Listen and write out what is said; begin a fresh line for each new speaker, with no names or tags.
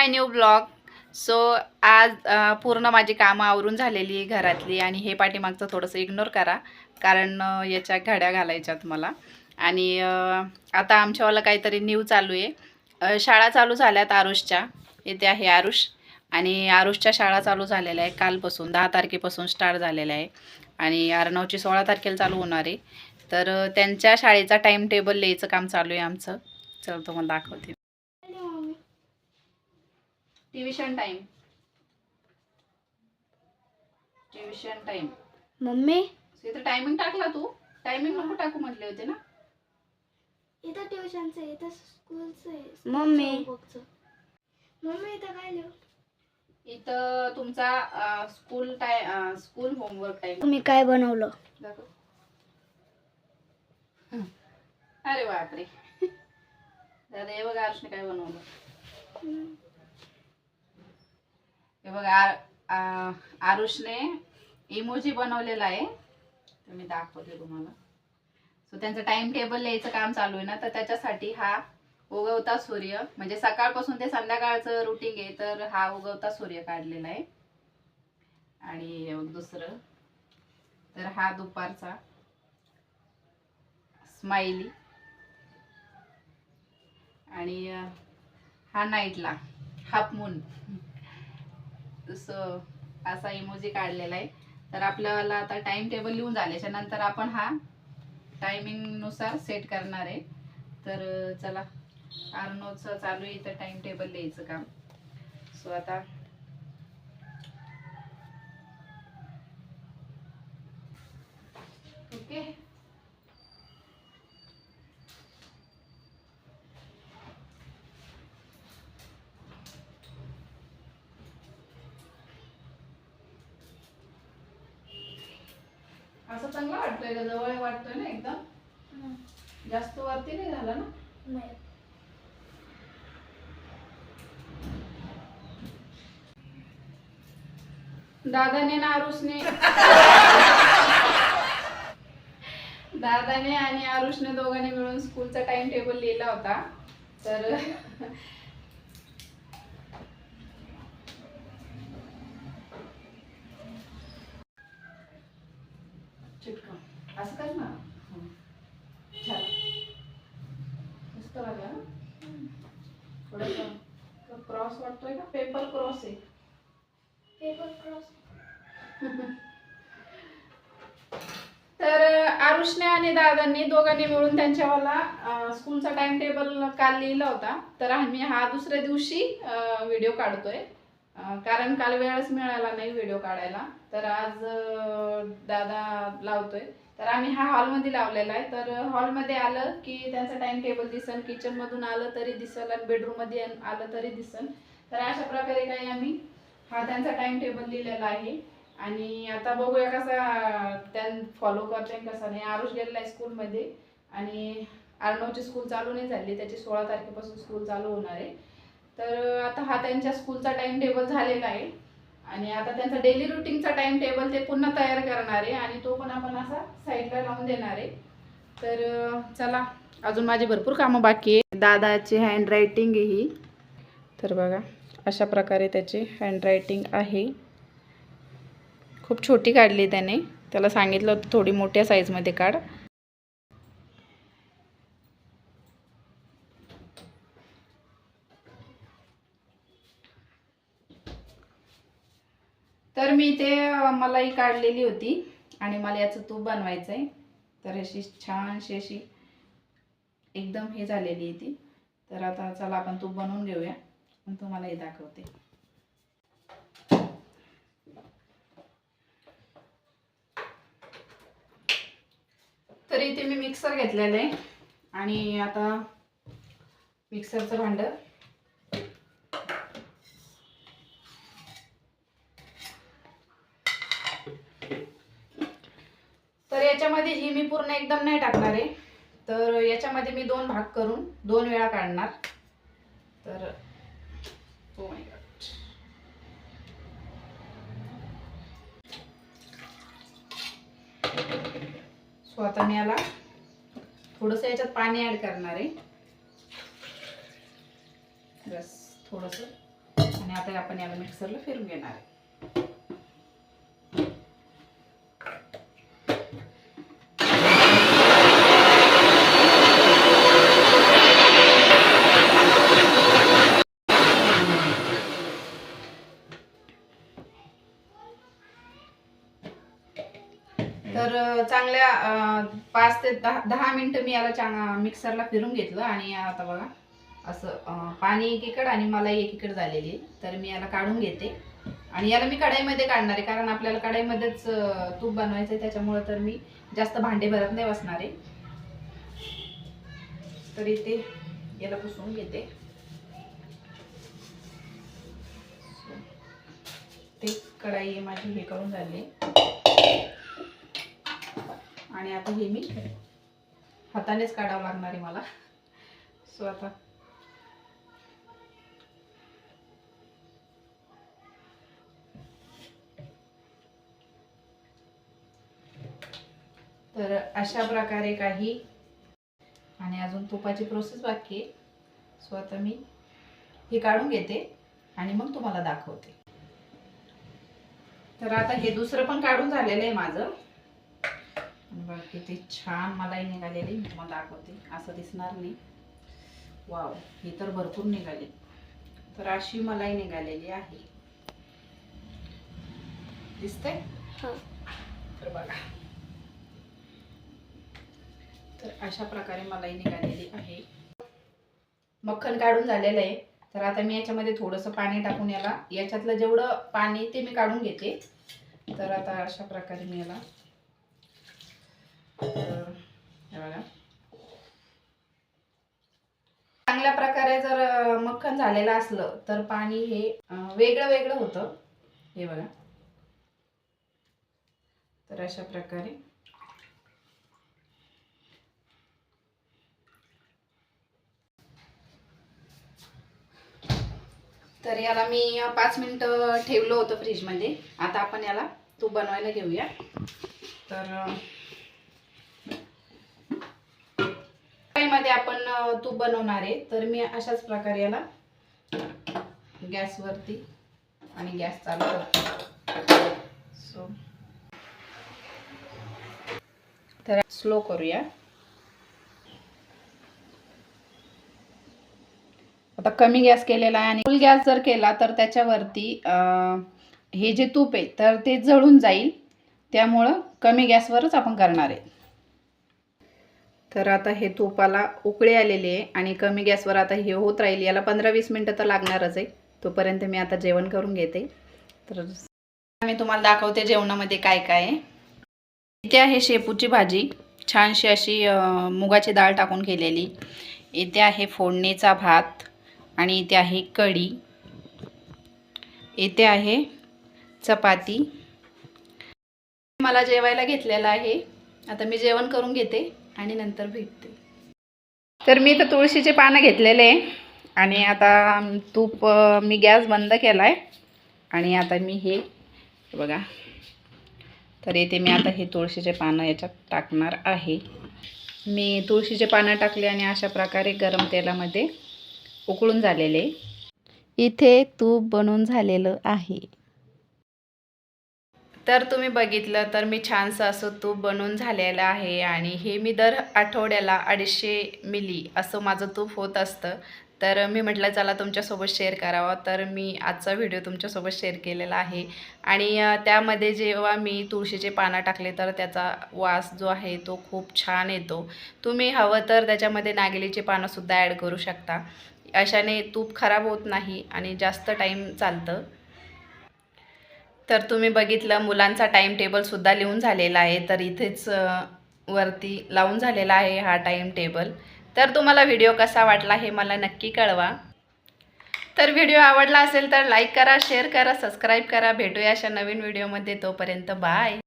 माय new blog. So आज पूर्ण माझी कामं आवरून झालेली आहे घरातली आणि हे पाठीमागचं थोडंसं इग्नोर करा कारण याच्या घड्या घालायच्यात मला. आणि आता आमच्यावाला काहीतरी न्यू चालू आहे. शाळा चालू झाल्यात आरुषच्या. येथे आहे आरुष. आणि आरुषच्या शाळा चालू झालेल्या आहे कालपासून. दहा तारखेपासून स्टार्ट झालेल्या आहे. आणि अर्णवची सोळा तारखेला चालू होणार आहे. तर त्यांच्या शाळेचा टाईम टेबल लिहायचं काम चालू आहे आमचं. चल तुम्हाला दाखवते. Tuition time tuition time
mummy?
इथं टायमिंग टाकला तू? टायमिंग नको टाकू म्हटले होते ना?
इथं ट्युशनचं आहे इथं स्कूलचं आहे मम्मी? मम्मी इथं काय लिहू?
इथं तुमचा school tie school homework time
तुम्ही काय बनवलं?
दाखव. अरे बापरे. दादा हे बघा आरुषने काय बनवलं. हे बघा आर- आ- आरुषने इमोजी बनवलेला आहे. तर मी दाखवते तुम्हाला. सो त्यांचं टाइम टेबल लिहायचं काम चालू आहे ना तर त्याच्यासाठी हा उगवता सूर्य म्हणजे सकाळपासून ते संध्याकाळचं रुटीन आहे तर हा उगवता सूर्य काढलेला आहे. आणि दुसरं. तर हा दुपारचा स्माइली आणि हा नाईटला हाफ मून असा इमोजी काढलेला आहे. तर आपल्याला आता टाइम टेबल लिहून झाल्याच्यानंतर आपण हा टायमिंगनुसार सेट करणार आहे. तर चला. अर्नोचं चालू आहे तर टाइम टेबल लिहायचं काम. सो आता ओके असं चांगलं वाटतोय का? जवळ वाटतोय ना एकदम? जास्त वरती नाही झालं ना? दादाने ना आरुषने दादाने आणि आरुषने दोघांनी मिळून स्कूलचा टाइम टेबल लिहिला होता. तर चिटकव. असं कर ना. हं. छान. मस्त लागला ना थोडस क्रॉस वाटतोय का पेपर क्रॉस आहे.
Paper cross.
तर आरुषने आणि दादांनी दोघांनी मिळून त्यांच्यावाला स्कूलचा टाइम टेबल काल लिहिला होता. तर आम्ही हा दुसऱ्या दिवशी व्हिडिओ काढतोय. कारण काल वेळच मिळाला नाही व्हिडिओ काढायला. तर आज दादा लावतोय. तर आम्ही हा हॉलमध्ये लावलेला आहे. तर हॉलमध्ये आलं की त्यांचं टाइम टेबल दिसन किचनमधून आलं तरी दिसल आणि बेडरूममध्ये आलं तरी दिसन. तर अशा प्रकारे काही आम्ही हा त्यांचा टाइम टेबल लिहिलेला आहे. आणि आता बघूया कसा त्यां फॉलो करते कसा नाही. आरुष गेलेला आहे स्कूलमध्ये आणि अर्णवची स्कूल चालू नाही झाली. त्याची सोळा तारखेपासून स्कूल चालू होणार आहे. तर आता हा त्यांच्या स्कूलचा टाइम टेबल झालेला आहे. आणि आता त्यांचा डेली रुटीनचा टाइम टेबल ते पुन्हा तयार करणार आहे आणि तो पण आपण असा साईडला लावून देणार आहे. तर चला अजून माझी भरपूर कामं बाकी आहे दादाची हँडरायटिंग आहे ही. तर बघा अशा प्रकारे त्याची हँडरायटिंग आहे. खूप छोटी काढली त्याने. त्याला सांगितलं होतं थोडी मोठ्या साईजमध्ये काढ तर मी ते अं, मलाई काढलेली होती आणि मला याचं तूप बनवायचं आहे तर अशी छानशी अशी एकदम हे झालेली आहे ती. तर आता चला आपण तूप बनवून घेऊया. आणि तुम्हालाही दाखवते. तर इथे मी मिक्सर घेतलेलं आहे. आणि आता मिक्सरचं भांडं. तर याच्यामध्ये ही मी पूर्ण एकदम नाही टाकणार आहे. तर याच्यामध्ये मी दोन भाग करून दोन वेळा काढणार. तर oh सो आता मी याला थोडंसं याच्यात पाणी ॲड करणार आहे. बस थोडंसं. आणि आता आपण याला मिक्सरला फिरून घेणार आहे. तर चांगल्या पाच ते दहा दहा मिनटं मी याला चांग मिक्सरला फिरून घेतलं आणि आता बघा असं पाणी एकीकडं आणि मलाई एकीकडे झालेली तर मी याला काढून घेते. आणि याला मी कढाईमध्ये काढणार आहे कारण आपल्याला कढाईमध्येच तूप बनवायचं आहे त्याच्यामुळं तर मी जास्त भांडे भरत नाही बसणार आहे. तर इथे याला पुसून घेते. ते कढाई माझी हे करून झाली आणि आता हे मी हातानेच काढावं लागणार आहे मला. सो आता तर अशा प्रकारे काही आणि अजून तुपाची प्रोसेस बाकी आहे. सो आता मी हे काढून घेते आणि मग तुम्हाला दाखवते. तर आता हे दुसरं पण काढून झालेलं आहे माझं. बघ किती छान मलाई निघालेली मी तुम्हाला दाखवते. असं दिसणार नाही. वाव ही तर भरपूर निघाली. तर अशी मलाई निघालेली आहे. दिसते
हो.
तर बघा. तर अशा प्रकारे मलाई निघालेली आहे. मक्खन काढून झालेलं आहे. तर आता मी याच्यामध्ये थोडंसं पाणी टाकून याला. याच्यातलं जेवढं पाणी ते मी काढून घेते. तर आता अशा प्रकारे मी याला झालेलं असलं तर पाणी हे वेगळं वेगळं होतं. हे बघा. तर अशा प्रकारे. तर याला मी पाच मिनटं ठेवलं होतं फ्रीजमध्ये. आता आपण याला तूप बनवायला घेऊया. तर मध्ये आपण तूप बनवणार आहे. तर मी अशाच प्रकारे याला गॅसवरती आणि गॅस चालू करते. सो तर स्लो करूया. आता कमी गॅस केलेला आहे आणि फुल गॅस जर केला तर त्याच्यावरती हे जे तूप आहे तर ते जळून जाईल. त्यामुळं कमी गॅसवरच आपण करणार आहे. तर आता हे तुपाला उकळी आलेली आहे आणि कमी गॅसवर आता हे होत राहील. याला पंधरा वीस मिनटं तर लागणारच आहे. तोपर्यंत मी आता जेवण करून घेते. तर मी तुम्हाला दाखवते जेवणामध्ये काय काय आहे. इथे आहे शेपूची भाजी. छानशी अशी मुगाची डाळ टाकून केलेली. इथे आहे फोडणीचा भात आणि इथे आहे कढी. इथे आहे चपाती. मला जेवायला घेतलेलं आहे. आता मी जेवण करून घेते. आणि नंतर भेटते. तर मी तर तुळशीचे पानं घेतलेले आहे. आणि आता तूप मी गॅस बंद केला आहे आणि आता मी हे बघा. तर इथे मी आता हे तुळशीचे पानं याच्यात टाकणार आहे. मी तुळशीचे पानं टाकले आणि अशा प्रकारे गरम तेलामध्ये उकळून झालेले इथे तूप बनवून झालेलं आहे. तर तुम्ही बघितलं तर मी छानसं असं तूप बनवून झालेलं आहे आणि हे मी दर आठवड्याला अडीचशे मिली असं माझं तूप होत असतं. तर मी म्हटलं चला तुमच्यासोबत शेअर करावा. तर मी आजचा व्हिडिओ तुमच्यासोबत शेअर केलेला आहे. आणि त्यामध्ये जेव्हा मी तुळशीचे पानं टाकले तर त्याचा वास जो आहे तो खूप छान येतो. तुम्ही हवं तर त्याच्यामध्ये नागेलीचे पानंसुद्धा ॲड करू शकता. अशाने तूप खराब होत नाही आणि जास्त टाईम चालतं. तर तुम्ही बघितलं मुलांचा टाईम टेबलसुद्धा लिहून झालेला आहे. तर इथेच वरती लावून झालेला आहे हा टाईम टेबल तर तुम्हाला व्हिडिओ कसा वाटला हे मला नक्की कळवा. तर व्हिडिओ आवडला असेल तर लाईक करा शेअर करा सबस्क्राईब करा. भेटूया अशा नवीन व्हिडिओमध्ये तोपर्यंत बाय